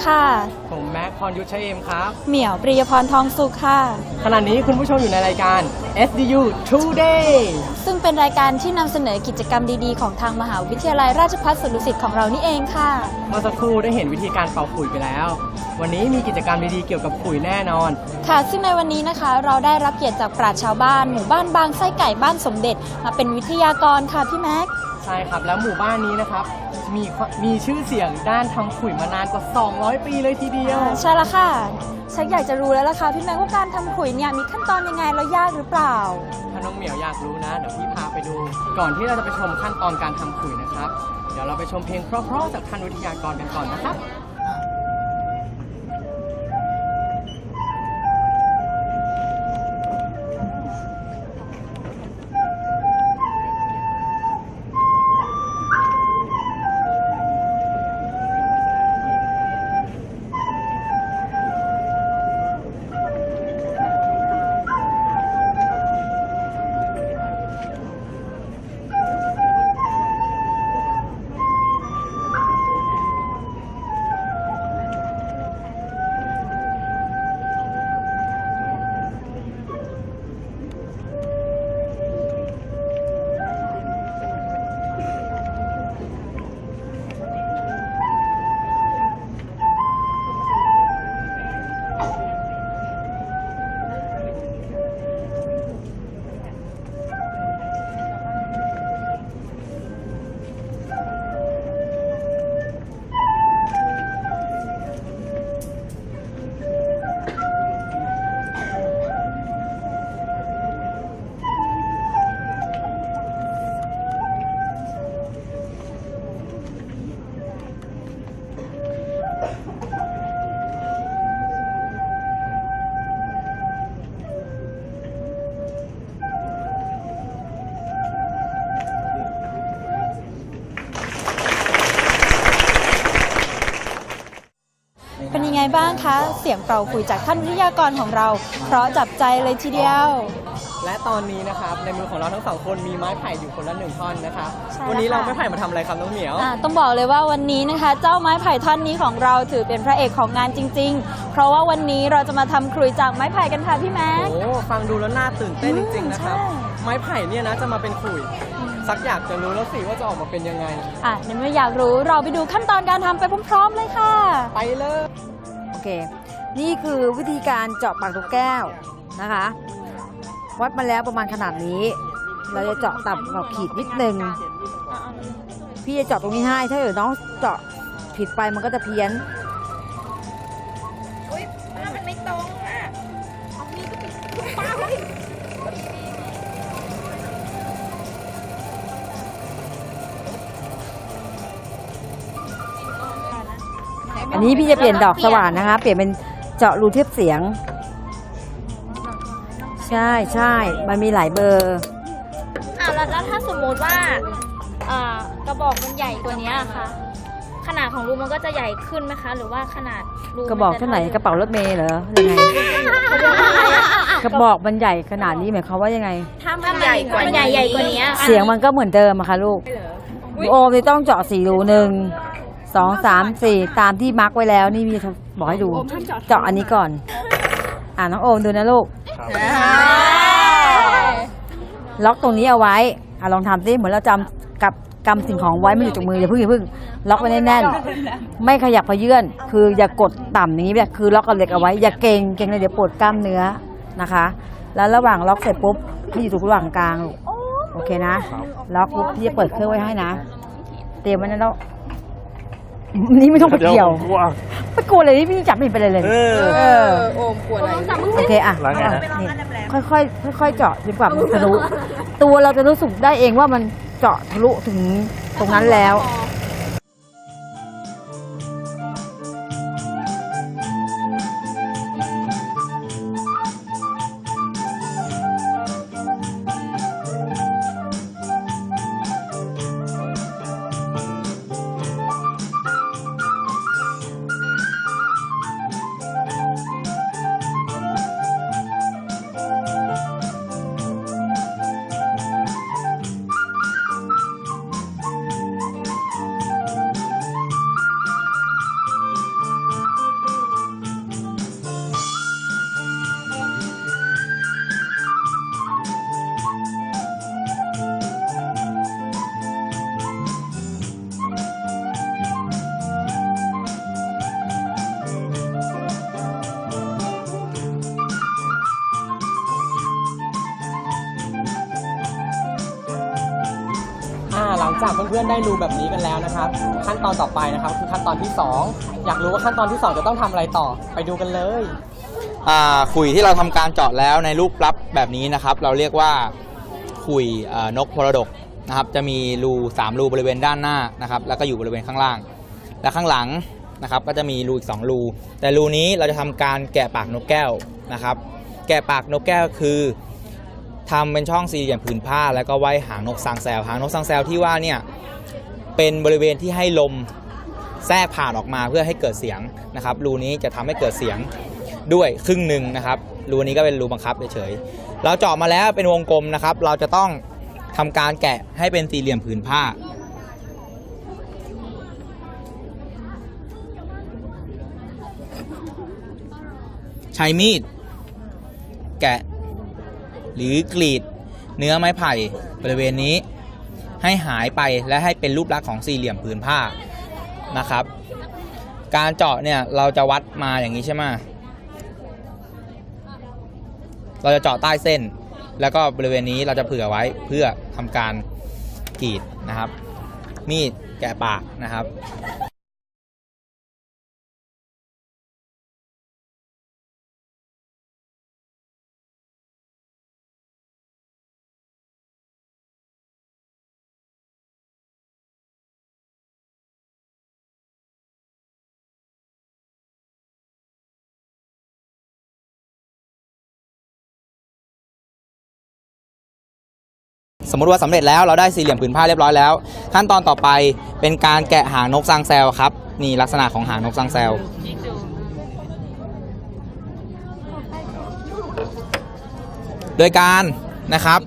วัสดีค่ะ ผมแม็กพรยุทธชัยเอมครับ เหมียวปริยพรทองสุขค่ะ ขณะนี้คุณผู้ชมอยู่ในรายการ SDU Today ซึ่งเป็นรายการที่นำเสนอกิจกรรมดีๆ ของทางมหาวิทยาลัยราชภัฏสวนดุสิตของเรานี่เองค่ะ เมื่อสักครู่ได้เห็นวิธีการเป่าขุยไปแล้ว วันนี้มีกิจกรรมดีๆเกี่ยวกับขุยแน่นอน ค่ะ ซึ่งในวันนี้นะคะ เราได้รับเกียรติจากปราชญ์ชาวบ้าน หมู่บ้านบางไส้ไก่บ้านสมเด็จ มาเป็นวิทยากรค่ะพี่แม็ก ใช่ครับ แล้วหมู่บ้านนี้นะครับ มีมีชื่อเสียงด้านทำขุยมานานกว่า 200 ปีเลยทีเดียว ใช่ละค่ะฉันอยากจะรู้แล้วล่ะค่ะพี่แม็กว่าการทำขุยเนี่ยมีขั้นตอนยังไงแล้วยากหรือเปล่า ถ้าน้องเหมียวอยากรู้นะ เดี๋ยวพี่พาไปดู ก่อนที่เราจะไปชมขั้นตอนการทำขุยนะครับ เดี๋ยวเราไปชมเพลงเพราะๆจากท่านวิทยากรกันก่อนนะครับ บ้างคะ เสียงเป่าขุยจากท่านวิทยากรของเรา เพราะจับใจเลยทีเดียว และตอนนี้นะครับในมือของเราทั้งสองคนมีไม้ไผ่อยู่คนละหนึ่งท่อนนะครับใช่แล้ววันนี้เราค่ะ ไม้ไผ่มาทำอะไรครับน้องเหมียว อะต้องบอกเลยว่าวันนี้นะคะ เจ้าไม้ไผ่ท่อนนี้ของเราถือเป็นพระเอกของงานจริง ๆ เพราะว่าวันนี้เราจะมาทำครุยจากไม้ไผ่กันค่ะพี่แม็ก โอ้ฟังดูแล้วน่าตื่นเต้นจริง ๆ นะครับใช่ ไม้ไผ่เนี่ยนะจะมาเป็นขุยสักอยากจะรู้แล้วสิว่าจะออกมาเป็นยังไง อะในเมื่ออยากรู้เราไปดูขั้นตอนการทำไปพร้อมๆเลยค่ะ ไปเลยโอ เค นี่คือวิธีการเจาะปากนกแก้วนะคะ วัดมาแล้วประมาณขนาดนี้ เราจะเจาะต่ำกว่าขีดนิดนึง พี่จะเจาะตรงนี้ให้ ถ้าเกิดน้องเจาะผิดไปมันก็จะเพี้ยน นนี้พี่จะเปลี่ยนดอกสว่านนะคะ เปลี่ยนเป็นเจาะรูเทียบเสียง ใช่ใช่มันมีหลายเบอร์ อ่าแล้วแล้วถ้าสมมุติว่าอ่ากระบอกมันใหญ่กว่านี้อะคะขนาดของรูมันก็จะใหญ่ขึ้นไหมคะ หรือว่าขนาดรูกระบอกเท่าไหร่กระเป๋ารถเมล์เหรอยังไง กระบอกมันใหญ่ขนาดนี้หมายความว่ายังไง ถ้ามันใหญ่กว่ามันใหญ่ใหญ่กว่านี้อะเสียงมันก็เหมือนเดิมอะค่ะลูก โอมนี่ต้องเจาะสี่รูหนึ่ง สองสามสี่ตามที่มาร์กไว้แล้วนี่มีบอกให้ดู เจาะอันนี้ก่อน อ่าน้องโอมดูนะลูก ล็อกตรงนี้เอาไว้ อะลองทำซิเหมือนเราจำกับกำสิ่งของไว้ไม่อยู่ตรงมืออย่าเพิ่งอย่าเพิ่ง ล็อกไว้แน่นๆไม่ขยับเขยื่อน คืออย่ากดต่ำอย่างนี้แบบคือล็อกกับเหล็กเอาไว้อย่าเกรงเกรงเลยเดี๋ยวปวดกล้ามเนื้อนะคะ แล้วระหว่างล็อกเสร็จปุ๊บให้อยู่ตรงระหว่างกลางลูกโอเคนะ ล็อกปุ๊บพี่จะเปิดเครื่องไว้ให้นะ เตรียมไว้นะแล้ว นี่ไม่ต้องไปเกี่ยวไม่กลัวเลยนี่พี่จับไม่เห็นไปเลยเลยเออ โอมกลัวอะไรโอเคอะนี่ค่อยๆค่อยๆเจาะจนกว่ามันทะลุตัวเราจะรู้สึกได้เองว่ามันเจาะทะลุถึงตรงนั้นแล้ว จากเพื่อนๆได้รู้แบบนี้กันแล้วนะครับ ขั้นตอนต่อไปนะครับคือขั้นตอนที่สองอยากรู้ว่าขั้นตอนที่สองจะต้องทำอะไรต่อไปดูกันเลยอ่าขุยที่เราทำการเจาะแล้วในรูปลับแบบนี้นะครับ เราเรียกว่าขุยนกพรดกนะครับ จะมีรู3รูบริเวณด้านหน้านะครับ แล้วก็อยู่บริเวณข้างล่าง และข้างหลังนะครับก็จะมีรูอีก2รู แต่รูนี้เราจะทำการแกะปากนกแก้วนะครับ แกะปากนกแก้วคือ ทำเป็นช่องสี่เหลี่ยมผืนผ้า แล้วก็ไว้หางนกซางแซวหางนกซางแซวที่ว่าเนี่ยเป็นบริเวณที่ให้ลมแทรกผ่านออกมาเพื่อให้เกิดเสียงนะครับรูนี้จะทำให้เกิดเสียงด้วยครึ่งหนึ่งนะครับรูนี้ก็เป็นรูบังคับเฉยๆเราเจาะมาแล้วเป็นวงกลมนะครับ เราจะต้องทำการแกะให้เป็นสี่เหลี่ยมผืนผ้าใช้มีดแกะ หรือกรีดเนื้อไม้ไผ่บริเวณนี้ให้หายไปและให้เป็นรูปลักษณ์ของสี่เหลี่ยมผืนผ้านะครับ การเจาะเนี่ยเราจะวัดมาอย่างนี้ใช่ไหมเราจะเจาะใต้เส้น แล้วก็บริเวณนี้เราจะเผื่อไว้เพื่อทำการกรีดนะครับ มีดแกะปากนะครับ สมมุติว่าสำเร็จแล้วเราได้สี่เหลี่ยมผืนผ้าเรียบร้อยแล้ว ขั้นตอนต่อไปเป็นการแกะหางนกซางแซลครับนี่ลักษณะของหางนกซางแซลโดยการนะครับ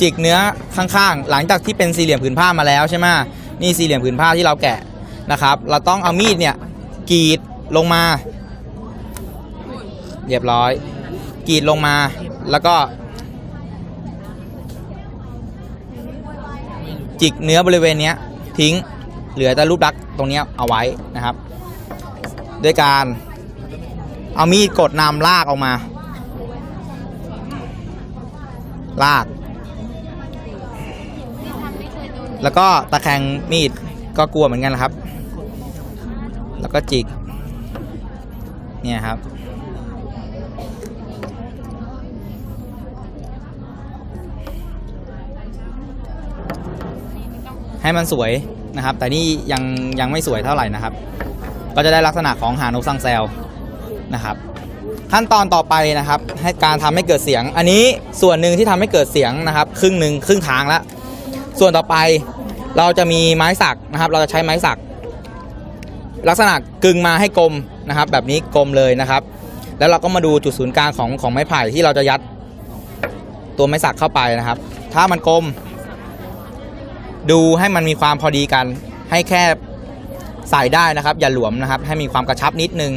จิกเนื้อข้างๆ หลังจากที่เป็นสี่เหลี่ยมผืนผ้ามาแล้วใช่ไหมนี่สี่เหลี่ยมผืนผ้าที่เราแกะนะครับ เราต้องเอามีดเนี่ยกรีดลงมาเรียบร้อยกรีดลงมาแล้วก็ จิกเนื้อบริเวณนี้ทิ้งเหลือแต่รูปลักษณ์ตรงนี้เอาไว้นะครับ ด้วยการเอามีดกดนำลากออกมา ลาก แล้วก็ตะแคงมีดก็กลัวเหมือนกันนะครับ แล้วก็จิก เนี่ยครับ ให้มันสวยนะครับ แต่นี่ยังยังไม่สวยเท่าไหร่นะครับ ก็จะได้ลักษณะของหางนกซังแซลนะครับ ขั้นตอนต่อไปนะครับ ให้การทำให้เกิดเสียง อันนี้ส่วนหนึ่งที่ทำให้เกิดเสียงนะครับ ครึ่งหนึ่งครึ่งทางแล้วส่วนต่อไปเราจะมีไม้สักนะครับ เราจะใช้ไม้สัก ลักษณะกึ่งมาให้กลมนะครับ แบบนี้กลมเลยนะครับ แล้วเราก็มาดูจุดศูนย์กลางของของไม้ไผ่ที่เราจะยัด ตัวไม้สักเข้าไปนะครับ ถ้ามันกลม ดูให้มันมีความพอดีกัน ให้แค่ใส่ได้นะครับ อย่าหลวมนะครับ ให้มีความกระชับนิดนึง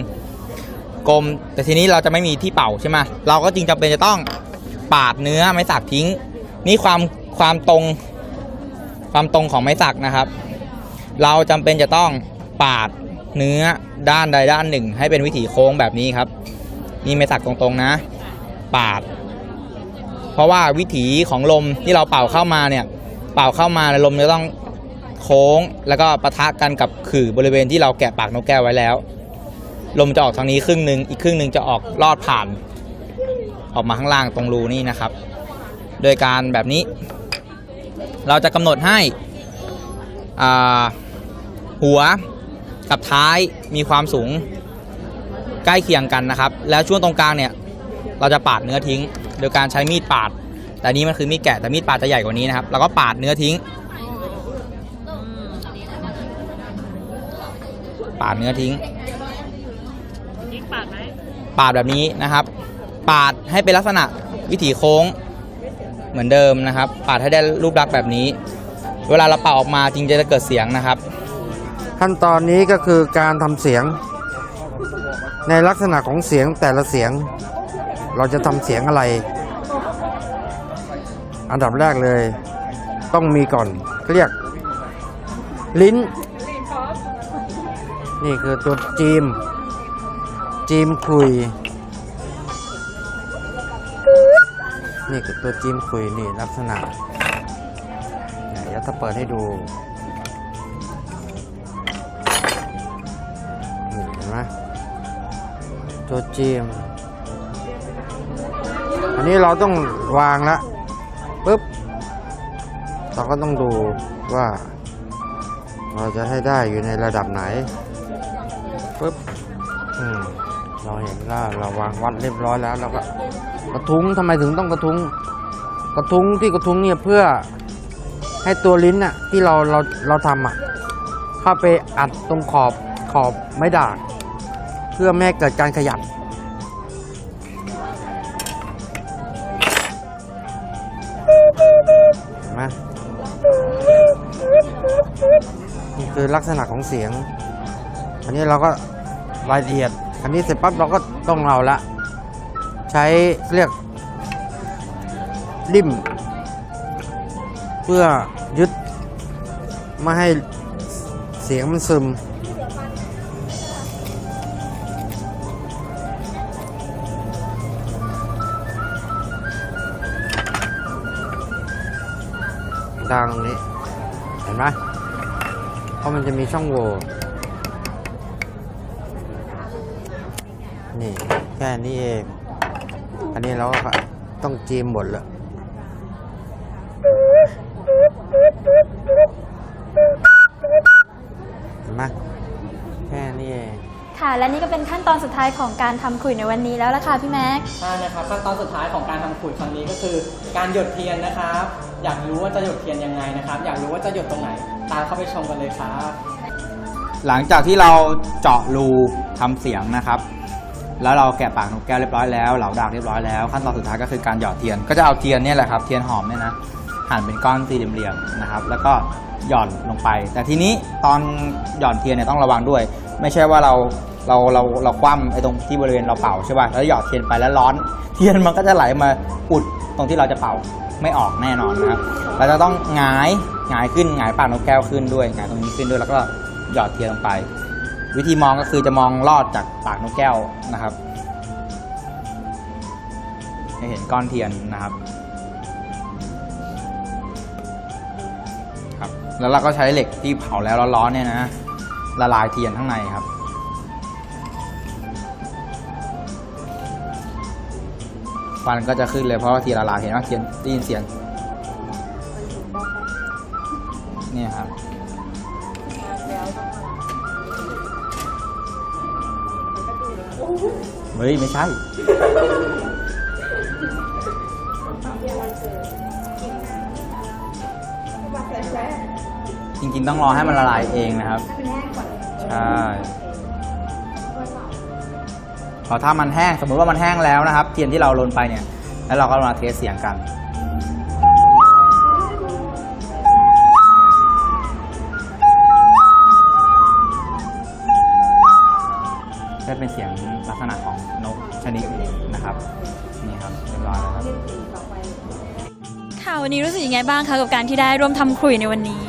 กลม แต่ทีนี้เราจะไม่มีที่เป่าใช่ไหมเราก็จึงจำเป็นจะต้องปาดเนื้อไม้สักทิ้ง นี่ความความตรงความตรงของไม้สักนะครับ เราจำเป็นจะต้องปาดเนื้อด้านใดด้านหนึ่ง ให้เป็นวิถีโค้งแบบนี้ครับนี่ไม้สักตรงๆนะ ปาด เพราะว่าวิถีของลมที่เราเป่าเข้ามาเนี่ย เป่าเข้ามาลมจะต้องโค้งแล้วก็ปะทะกันกับขื่อบริเวณที่เราแกะปากนกแก้วไว้แล้ว ลมจะออกทางนี้ครึ่งหนึ่งอีกครึ่งหนึ่งจะออกลอดผ่าน ออกมาข้างล่างตรงรูนี่นะครับ โดยการแบบนี้ เราจะกำหนดให้หัวกับท้ายมีความสูงใกล้เคียงกันนะครับ แล้วช่วงตรงกลางเนี่ย เราจะปาดเนื้อทิ้ง โดยการใช้มีดปาด แต่อันนี้มันคือมีดแกะแต่มีดปาดจะใหญ่กว่านี้นะครับ แล้วก็ปาดเนื้อทิ้ง ปาดเนื้อทิ้งปาดแบบนี้นะครับ ปาดให้เป็นลักษณะวิถีโค้งเหมือนเดิมนะครับ ปาดให้ได้รูปลักษณ์แบบนี้ เวลาเราเป่าออกมาจริงจะเกิดเสียงนะครับ ขั้นตอนนี้ก็คือการทำเสียง ในลักษณะของเสียงแต่ละเสียง เราจะทำเสียงอะไร อันดับแรกเลย ต้องมีก่อนเรียก ลิ้น นี่คือตัวจีม จีมคุย นี่คือตัวจีมคุยนี่ลักษณะเนี่ยจะถ้าเปิดให้ดูนี่เห็นไหมตัวจีม อันนี้เราต้องวางละปุ๊บ เราก็ต้องดูว่า เราจะให้ได้อยู่ในระดับไหนปุ๊บเราเห็นแล้วเราวางวัดเรียบร้อยแล้วเราก็กระทุ้งทำไมถึงต้องกระทุ้ง กระทุ้งที่กระทุ้งเนี่ยเพื่อให้ตัวลิ้นอะที่เราเราเราทำอะเข้าไปอัดตรงขอบขอบไม้ด่างเพื่อไม่ให้เกิดการขยับ คือลักษณะของเสียง อันนี้เราก็รายละเอียด อันนี้เสร็จปั๊บเราก็ต้องเอาละ ใช้เรียกริมเพื่อยึดไม่ให้เสียงมันซึม ดังตรงนี้ เห็นไหม เพราะมันจะมีช่องโหว่นี่แค่นี้เอง อันนี้เราก็ต้องจีมหมดเลยเห็นไหมแค่นี้เอง ค่ะ และนี่ก็เป็นขั้นตอนสุดท้ายของการทำขลุ่ยในวันนี้แล้วล่ะค่ะพี่แม็ก ใช่นะครับขั้นตอนสุดท้ายของการทำขลุ่ยครั้งนี้ก็คือ การหยดเทียนนะครับ อยากรู้ว่าจะหยดเทียนยังไงนะครับ อยากรู้ว่าจะหยดตรงไหน ตามเข้าไปชมกันเลยครับ หลังจากที่เราเจาะรูทำเสียงนะครับ แล้วเราแกะปากนกแก้วเรียบร้อยแล้วเหลาดากเรียบร้อยแล้วขั้นตอนสุดท้ายก็คือการหยอดเทียน ก็จะเอาเทียนเนี่ยแหละครับเทียนหอมเนี่ยนะหั่นเป็นก้อนสี่เหลี่ยมๆนะครับ แล้วก็หย่อนลงไป แต่ทีนี้ตอนหย่อนเทียนเนี่ยต้องระวังด้วย ไม่ใช่ว่าเราเราเราเราคว่ำไอ้ตรงที่บริเวณเราเป่าใช่ป่ะแล้วหยอดเทียนไปแล้วร้อน เทียนมันก็จะไหลมาอุดตรงที่เราจะเป่าไม่ออกแน่นอนนะครับเราจะต้องหงาย หงายขึ้นหงายปากนกแก้วขึ้นด้วยหงายตรงนี้ขึ้นด้วยแล้วก็หยอดเทียนลงไป วิธีมองก็คือจะมองลอดจากปากนกแก้วนะครับให้เห็นก้อนเทียนนะครับครับ แล้วเราก็ใช้เหล็กที่เผาแล้วร้อนๆเนี่ยนะละลายเทียนข้างในครับควันก็จะขึ้นเลยเพราะว่าเทียนละลายเห็นว่าเทียนได้ยินเสียง เนี่ยครับเฮ้ยไม่ใช่จริงๆต้องรอให้มันละลายเองนะครับ ใช่ พอถ้ามันแห้งสมมุติว่ามันแห้งแล้วนะครับ เทียนที่เราลนไปเนี่ย แล้วเราก็มาเทสเสียงกัน ได้เป็นเสียงลักษณะของนกชนิดนี้นะครับนี่ครับเรียบร้อยแล้วครับค่ะวันนี้รู้สึกยังไงบ้างคะกับการที่ได้ร่วมทำขลุ่ยในวันนี้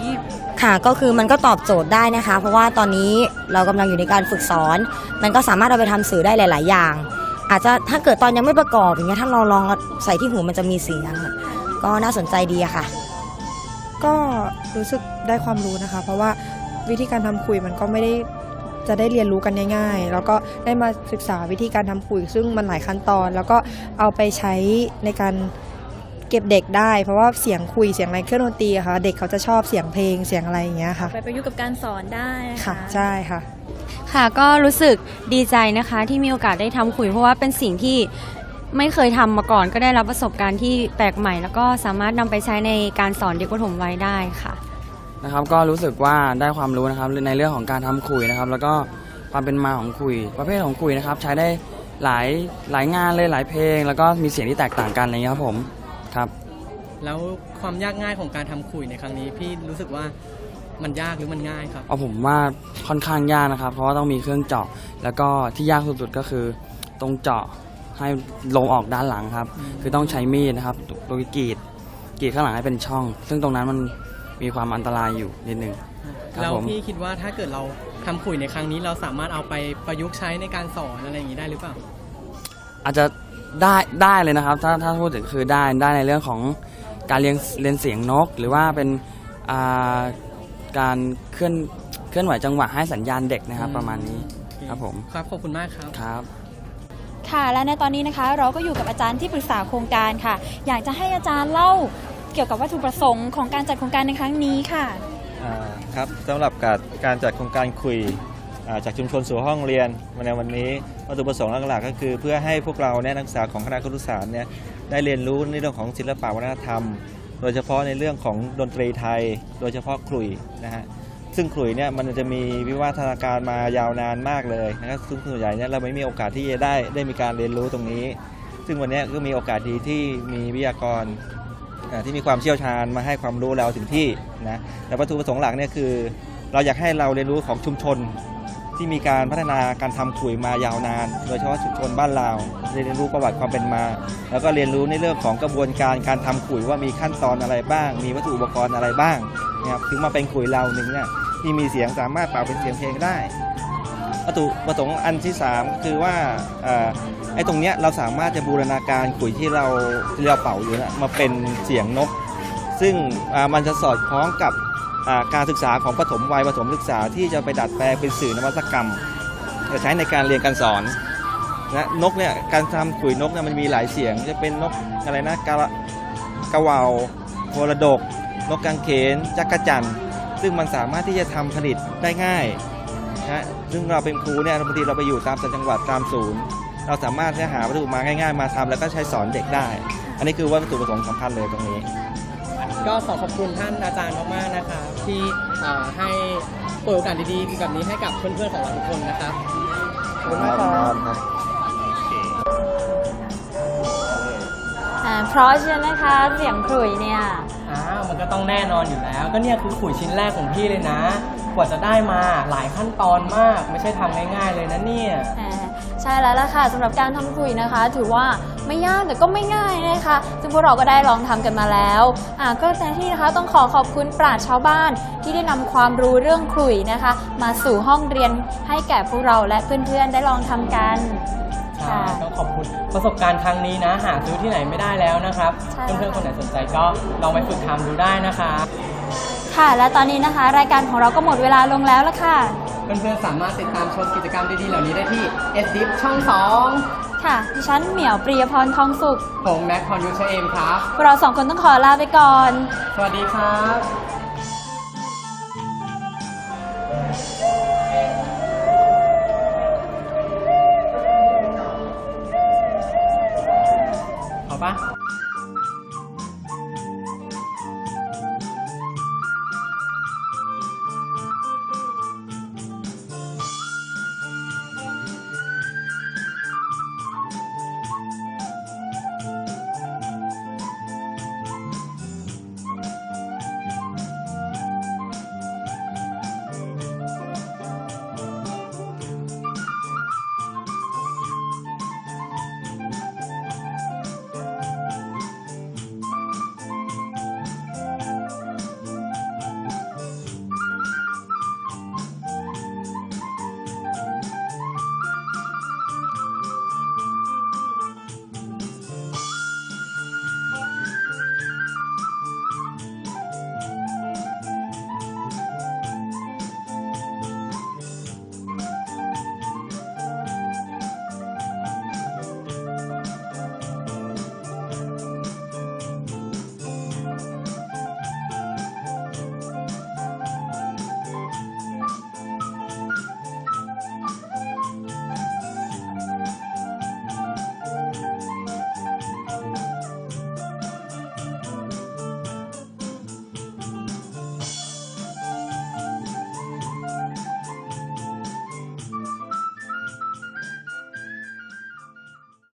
ค่ะก็คือมันก็ตอบโจทย์ได้นะคะ เพราะว่าตอนนี้เรากำลังอยู่ในการฝึกสอน มันก็สามารถเอาไปทำสื่อได้หลาย ๆ อย่าง อาจจะถ้าเกิดตอนยังไม่ประกอบอย่างเงี้ยถ้าเราลองเอาใส่ที่หูมันจะมีเสียงอะก็น่าสนใจดีอะค่ะ ก็รู้สึกได้ความรู้นะคะ เพราะว่าวิธีการทำคุยมันก็ไม่ได้ จะได้เรียนรู้กันง่ายๆ แล้วก็ได้มาศึกษาวิธีการทำคุยซึ่งมันหลายขั้นตอน แล้วก็เอาไปใช้ในการเก็บเด็กได้ เพราะว่าเสียงคุยเสียงอะไรเครื่องดนตรีอะค่ะ เด็กเขาจะชอบเสียงเพลงเสียงอะไรอย่างเงี้ยค่ะ ไปประยุกต์กับการสอนได้นะค่ะคะใช่ค่ะ ค่ะก็รู้สึกดีใจนะคะที่มีโอกาสได้ทำขุยเพราะว่าเป็นสิ่งที่ไม่เคยทำมาก่อนก็ได้รับประสบการณ์ที่แปลกใหม่ แล้วก็สามารถนำไปใช้ในการสอนเด็กประถมวัยได้ค่ะ นะครับ ก็รู้สึกว่าได้ความรู้นะครับในเรื่องของการทำขุยนะครับ แล้วก็ความเป็นมาของขุย ประเภทของขุยนะครับ ใช้ได้หลายหลายงานเลยหลายเพลง แล้วก็มีเสียงที่แตกต่างกันอะไรอย่างเงี้ยครับผมครับ แล้วความยากง่ายของการทำขลุ่ยในครั้งนี้พี่รู้สึกว่ามันยากหรือมันง่ายครับเอาผมว่าค่อนข้างยากนะครับ เพราะว่าต้องมีเครื่องเจาะ แล้วก็ที่ยากสุดๆก็คือตรงเจาะให้ลงออกด้านหลังครับ คือต้องใช้มีดนะครับโดยกรีดกรีดข้างหลังให้เป็นช่อง ซึ่งตรงนั้นมัน มีความอันตรายอยู่นิดนึงครับแล้วผม พี่คิดว่าถ้าเกิดเราทำขลุ่ยในครั้งนี้เราสามารถเอาไปประยุกต์ใช้ในการสอนอะไรอย่างนี้ได้หรือเปล่า อาจจะได้ได้เลยนะครับ ถ้าถ้าพูดถึงคือได้ได้ในเรื่องของการเรียนเรียนเสียงนก หรือว่าเป็นอ่าการเคลื่อนเคลื่อนไหวจังหวะให้สัญญาณเด็กนะครับประมาณนี้ครับผมครับขอบคุณมากครับ ครับ ค่ะและในตอนนี้นะคะเราก็อยู่กับอาจารย์ที่ปรึกษาโครงการค่ะ อยากจะให้อาจารย์เล่า เกี่ยวกับวัตถุประสงค์ของการจัดโครงการในครั้งนี้ค่ะอ่าครับสำหรับการการจัดโครงการคุยอ่าจากชุมชนสู่ห้องเรียนในวันนี้วัตถุประสงค์หลักๆก็คือ เพื่อให้พวกเราเนี่ยนักศึกษาของคณะครุศาสตร์เนี่ยได้เรียนรู้ในเรื่องของศิลปะวัฒนธรรม โดยเฉพาะในเรื่องของดนตรีไทย โดยเฉพาะขลุ่ยนะฮะซึ่งขลุ่ยเนี่ยมันจะมีวิวัฒนาการมายาวนานมากเลยนะครับซึ่งส่วนใหญ่เนี่ยเราไม่มีโอกาสที่จะได้ได้มีการเรียนรู้ตรงนี้ ซึ่งวันนี้ก็มีโอกาสดีที่มีวิทยากร ที่มีความเชี่ยวชาญมาให้ความรู้เราถึงที่นะแต่วัตถุประสงค์หลักเนี่ยคือ เราอยากให้เราเรียนรู้ของชุมชนที่มีการพัฒนาการทำขุยมายาวนาน โดยเฉพาะชุมชนบ้านเราเรียนรู้ประวัติความเป็นมา แล้วก็เรียนรู้ในเรื่องของกระบวนการการทำขุยว่ามีขั้นตอนอะไรบ้าง มีวัตถุอุปกรณ์อะไรบ้างนะครับถึงมาเป็นขุยเราหนึ่งเนี่ยที่มีเสียงสามารถเป่าเป็นเสียงเพลงได้ วัตถุประสงค์อันที่ 3 ก็คือว่าอไอ้ตรงเนี้ยเราสามารถจะบูรณาการขุยที่เราที่เราเป่าอยู่นะมาเป็นเสียงนก ซึ่งมันจะสอดคล้องกับการศึกษาของปฐมวัยปฐมศึกษาที่จะไปดัดแปลงเป็นสื่อนวัตกรรมจะใช้ในการเรียนการสอนนะนกเนี่ยการทำขุยนกเนี่ยมันมีหลายเสียงจะเป็นนกอะไรนะกะละกะวาวโมระดก นกกางเขนจักรจั่นซึ่งมันสามารถที่จะทำผลิตได้ง่าย นะซึ่งเราเป็นครูเนี่ยบางทีเราไปอยู่ตามต่างจังหวัดตามศูนย์ เราสามารถที่จะหาวัตถุมาง่าย ๆ มาทำแล้วก็ใช้สอนเด็กได้ อันนี้คือวัตถุประสงค์สำคัญเลยตรงนี้ ก็ขอขอบคุณท่านอาจารย์มากๆนะครับที่เอ่อให้เปิดโอกาสดีๆแบบนี้ให้กับเพื่อนๆของเราทุกคนนะครับขอบคุณมากครับอ่าเพราะฉะนั้นนะคะเสียงขลุ่ยเนี่ยอ้าวมันก็ต้องแน่นอนอยู่แล้ว ก็เนี่ยคือขุยชิ้นแรกของพี่เลยนะ กว่าจะได้มาหลายขั้นตอนมาก ไม่ใช่ทำง่ายๆเลยนะเนี่ย อ่าใช่แล้วล่ะค่ะสำหรับการทำขลุ่ยนะคะ ถือว่าไม่ยากแต่ก็ไม่ง่ายนะคะ ซึ่งพวกเราก็ได้ลองทำกันมาแล้วอ่าก็แต่ที่นะคะต้องขอขอบคุณปราชญ์ชาวบ้านที่ได้นำความรู้เรื่องขลุ่ยนะคะ มาสู่ห้องเรียนให้แก่พวกเราและเพื่อนๆได้ลองทำกัน ใช่ต้องขอบคุณประสบการณ์ครั้งนี้นะ หาซื้อที่ไหนไม่ได้แล้วนะครับ ใช่เพื่อนๆคนไหนสนใจก็ลองไปฝึกทำดูได้นะครับ ค่ะ และตอนนี้นะคะ รายการของเราก็หมดเวลาลงแล้วละค่ะ เพื่อนๆสามารถติดตามชมกิจกรรมดีๆเหล่านี้ได้ที่ s d i p ช่องค่ะ ดิฉันเหมียวปรียพรทองสุข2ผมแม็กพรยุชเอมครับ พวกเราสองคนต้องขอลาไปก่อน สวัสดีครับ